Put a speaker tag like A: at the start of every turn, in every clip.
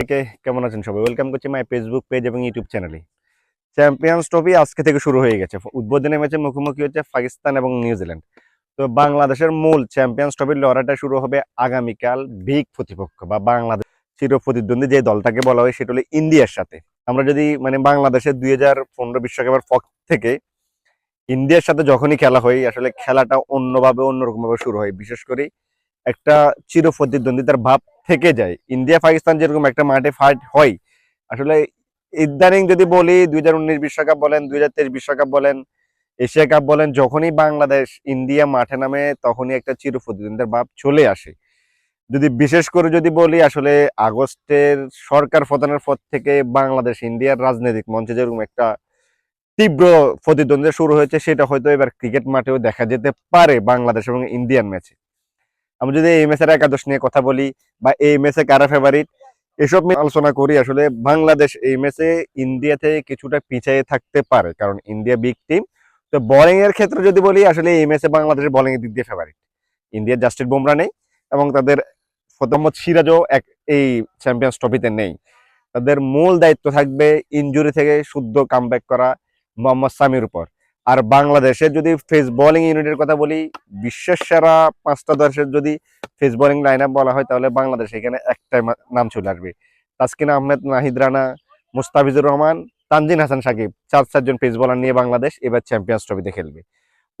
A: থেকে কেমন আছেন সবাই? ওয়েলকাম করছি মাই ফেসবুক পেজ এবং ইউটিউব চ্যানেলে চ্যাম্পিয়ন্স ট্রফি আজকে থেকে শুরু হয়ে গেছে। উদ্বোধনী ম্যাচে মুখোমুখি হচ্ছে পাকিস্তান এবং নিউজিল্যান্ড তো বাংলাদেশের মূল চ্যাম্পিয়ন্স ট্রফির লড়াইটা শুরু হবে আগামীকাল বিগ প্রতিপক্ষ বা বাংলাদেশ চির প্রতিদ্বন্দ্বী যে দলটাকে বলা হয়, সেটা হলো ইন্ডিয়ার সাথে। আমরা যদি মানে বাংলাদেশের দুই হাজার পনেরো বিশ্বকাপের পর থেকে ইন্ডিয়ার সাথে যখনই খেলা হয়, আসলে খেলাটা অন্যভাবে অন্যরকম ভাবে শুরু হয়। বিশেষ করে একটা চির প্রতিদ্বন্দ্বিতার ভাব থেকে যায়। ইন্ডিয়া, পাকিস্তান যেরকম একটা মাঠে ফাইট হয়, আসলে ইদানিং যদি বলি, দুই হাজার উনিশ বিশ্বকাপ বলেন, দুই হাজার তেইশ বিশ্বকাপ বলেন, এশিয়া কাপ বলেন, যখনই বাংলাদেশ ইন্ডিয়া মাঠে নামে, তখনই একটা চির প্রতিদ্বন্দ্বিতার ভাব চলে আসে। যদি বিশেষ করে যদি বলি, আসলে আগস্টের সরকার প্রধানের পর থেকে বাংলাদেশ ইন্ডিয়ার রাজনৈতিক মঞ্চে যেরকম একটা তীব্র প্রতিদ্বন্দ্বিতা শুরু হয়েছে, সেটা হয়তো এবার ক্রিকেট মাঠেও দেখা যেতে পারে বাংলাদেশ এবং ইন্ডিয়ান ম্যাচে আমরা যদি এই ম্যাচের একাদশ নিয়ে কথা বলি বা এই ম্যাচে কারা ফেভারিট এসব আলোচনা করি, আসলে বাংলাদেশ এই ম্যাচে ইন্ডিয়া থেকে কিছুটা পিছিয়ে থাকতে পারে, কারণ ইন্ডিয়া বিগ টিম তো বোলিং এর ক্ষেত্রে যদি বলি, আসলে এই ম্যাচে বাংলাদেশের বোলিং এর দিক দিয়ে ফেভারিট ইন্ডিয়ার জাস্টিস বুমরা নেই এবং তাদের ফতম্মদ সিরাজও এক এই চ্যাম্পিয়ন্স ট্রফিতে নেই। তাদের মূল দায়িত্ব থাকবে ইনজুরি থেকে শুদ্ধ কামব্যাক করা মোহাম্মদ সামির উপর। আর বাংলাদেশের যদি ফেস বোলিং ইউনিটের কথা বলি বিশ্বের সেরা পাঁচটা দশের যদি ফেস বোলিং লাইন বলা হয়, তাহলে বাংলাদেশ এখানে একটাই নাম চলে আসবে। তাসকিন আহমেদ, নাহিদ রানা, মুস্তাফিজুর রহমান, তানজিন হাসান সাকিব, চার চারজন পেস বোলার নিয়ে বাংলাদেশ এবার চ্যাম্পিয়ন্স ট্রফিতে খেলবে।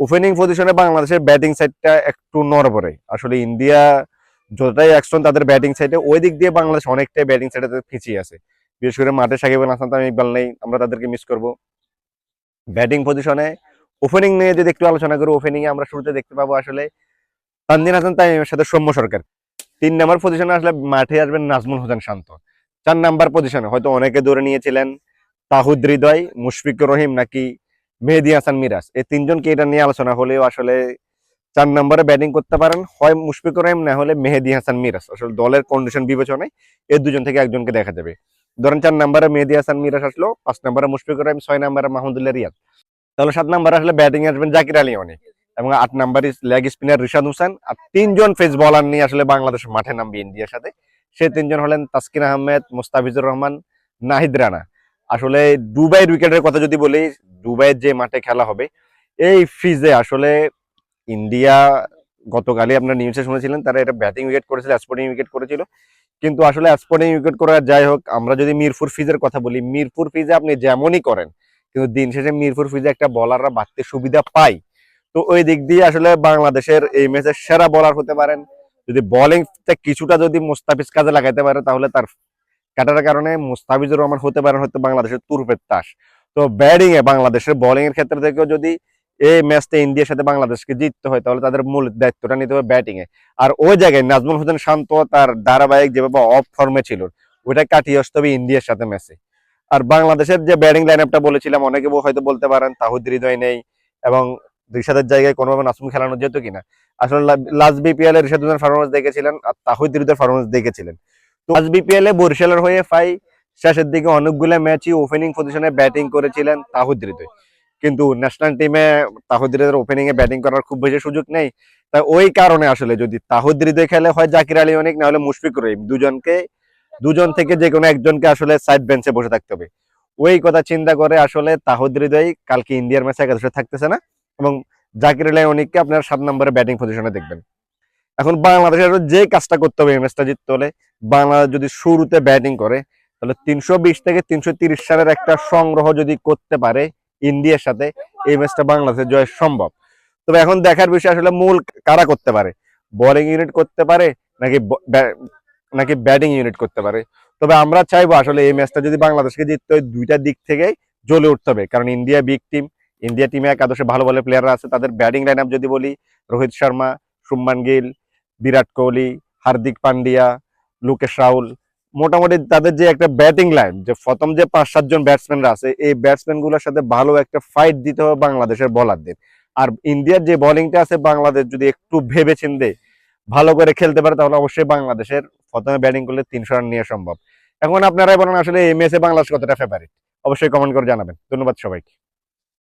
A: ওপেনিং পজিশনে বাংলাদেশের ব্যাটিং সাইডটা একটু নড়বড়ে। আসলে ইন্ডিয়া যতটাই অ্যাকশন তাদের ব্যাটিং সাইডে ওই দিক দিয়ে বাংলাদেশ অনেকটাই ব্যাটিং সাইডে পিছিয়ে আছে। বিশেষ করে মাঠে সাকিব হাসান, তামিম ইকবাল নেই, আমরা তাদেরকে মিস করব। ব্যাটিং পজিশনে ওপেনিং নিয়ে যদি একটু আলোচনা করি ওপেনিং এ আমরা শুরুতে দেখতে পাবো আসলে তানজিন হাসান তামিমের সাথে সৌম্য সরকার। তিন নাম্বার পজিশনে আসলে মাঠে আসবেন নাজমুল হোসেন শান্ত। চার নাম্বার পজিশনে হয়তো অনেকে ধরে নিয়েছিলেন, তাহুদ হৃদয়, মুশফিকুর রহিম নাকি মেহেদি হাসান মিরাজ। এই তিনজনকে এটা নিয়ে আলোচনা হলেও আসলে চার নম্বরে ব্যাটিং করতে পারেন। হয় মুশফিকুর রহিম, না হলে মেহেদি হাসান মিরাজ। আসলে দলের কন্ডিশন বিবেচনায় এই দুজন থেকে একজনকে দেখা যাবে। ধরেন চার নম্বরে মেহেদি হাসান, মিরাজ আসলো, পাঁচ নম্বরে মুশফিকুর রহিম, ছয় নম্বরে মাহমুদুল্লাহ রিয়াদ তাহলে সাত নম্বরে আসলে ব্যাটিং আসবেন জাকির আলী অনেক, এবং আট number leg spinner Rishad Hossain, আর তিনজন ফেস বলার নিয়ে আসলে বাংলাদেশ মাঠে নামবে ইন্ডিয়ার সাথে। সেই তিনজন হলেন তাসকিন আহমেদ, মুস্তাফিজুর রহমান, নাহিদ রানা। আসলে দুবাইয়ের উইকেটের কথা যদি বলি, দুবাইয়ের যে মাঠে খেলা হবে, এই ফিজে আসলে ইন্ডিয়া গতকালই আপনার নিউজে শুনেছিলেন, তারা এটা ব্যাটিং উইকেট করেছিল স্পোর্টিং উইকেট করেছিল। কিন্তু আসলে স্পোর্টিং উইকেট করে যাই হোক, আমরা যদি মিরপুর ফিজের কথা বলি, মিরপুর ফিজে আপনি যেমনই করেন, কিন্তু দিন শেষে মিরপুর ফিজে একটা বলাররা বাড়তে সুবিধা পায়। তো ওই দিক দিয়ে আসলে বাংলাদেশের এই ম্যাচের সেরা বলার হতে পারেন। যদি বোলিং কিছুটা যদি মুস্তাফিজ কাজে লাগাইতে পারে, তাহলে তার কাটার কারণে মুস্তাফিজুর রহমান হতে পারেন হয়তো বাংলাদেশের তুরপের তাস। তো ব্যাটিং এ বাংলাদেশের বোলিং এর ক্ষেত্রে থেকেও যদি এই ম্যাচটা ইন্ডিয়ার সাথে বাংলাদেশকে জিততে হয়, তাহলে তাদের মূল দায়িত্বটা নিতে হবে ব্যাটিং এ। আর ওই জায়গায় নাজমুল হোসেন শান্ত তার ধারাবাহিক যেভাবে অফ ফর্মে ছিল ওটা কাটিয়ে আসতে হবে ইন্ডিয়ার সাথে ম্যাচে। আর বাংলাদেশের যে ব্যাটিং লাইন আপটা বলেছিলাম, অনেকে হয়তো বলতে পারেন তাহুদ হৃদয় নেই এবং রিশাদের জায়গায় কোনোভাবে নাসুম খেলানো যেত কিনা। আসলে লাস্ট বিপিএল এ রিশাদ পারফরমেন্স দেখেছিলেন আর তাহিদ হৃদয়ের পারফরমেন্স দেখেছিলেন। তো লাস্ট বিপিএল এ বরিশালের হয়ে ফাই শেষের দিকে অনেকগুলো ম্যাচই ওপেনিং পজিশনে ব্যাটিং করেছিলেন তাহুদ হৃদয়। কিন্তু ন্যাশনাল টিমে তাহুদ হৃদয়ের ওপেনিং এ ব্যাটিং করার খুব বেশি সুযোগ নেই। তাই ওই কারণে আসলে যদি তাহুদ হৃদয় খেলে হয় জাকির আলী অনেক, না হলে মুশফিকুর রহিম। দুজনকে, দুজন থেকে যে কোনো একজনকে আসলে সাইড বেঞ্চে বসে থাকতে হবে। ওই কথা চিন্তা করে আসলে তাহুদ কালকে ইন্ডিয়ার ম্যাচে একাদশে থাকতেছে না এবং জাকির আলী অনেককে আপনার সাত নম্বরে ব্যাটিং পজিশনে দেখবেন। এখন বাংলাদেশের যে কাজটা করতে হবে ম্যাচটা জিততে হলে বাংলাদেশ যদি শুরুতে ব্যাটিং করে, তাহলে তিনশো বিশ থেকে তিনশো সালের একটা সংগ্রহ যদি করতে পারে ইন্ডিয়ার সাথে এই ম্যাচটা বাংলাদেশের জয় সম্ভব। তবে এখন দেখার বিষয় আসলে মূল কারা করতে পারে? বোলিং ইউনিট করতে পারে নাকি নাকি ব্যাটিং ইউনিট করতে পারে? তবে আমরা চাইব আসলে এই ম্যাচটা যদি বাংলাদেশকে জিততে হয়, দুইটা দিক থেকে জ্বলে উঠতে হবে। কারণ ইন্ডিয়া বিগ টিম ইন্ডিয়া টিমে একাদশে ভালো ভালো প্লেয়াররা আছে। তাদের ব্যাটিং লাইন যদি বলি, রোহিত শর্মা, শুভমান গিল, বিরাট কোহলি, হার্দিক পান্ডিয়া, লুকেশ রাহুল মোটামুটি তাদের যে একটা ব্যাটিং লাইন যে প্রথম যে পাঁচ সাতজন ব্যাটসম্যানরা আছে, এই ব্যাটসম্যানগুলোর সাথে ভালো একটা ফাইট দিতে হবে বাংলাদেশের বলারদের আর ইন্ডিয়ার যে বোলিংটা আছে বাংলাদেশ যদি একটু ভেবে চিনতে ভালো করে খেলতে পারে, তাহলে অবশ্যই বাংলাদেশের প্রথমে ব্যাটিং করলে তিনশো রান নিয়ে সম্ভব। এখন আপনারাই বলেন আসলে এই ম্যাচে বাংলাদেশ কতটা ফেভারিট অবশ্যই কমেন্ট করে জানাবেন। ধন্যবাদ সবাইকে।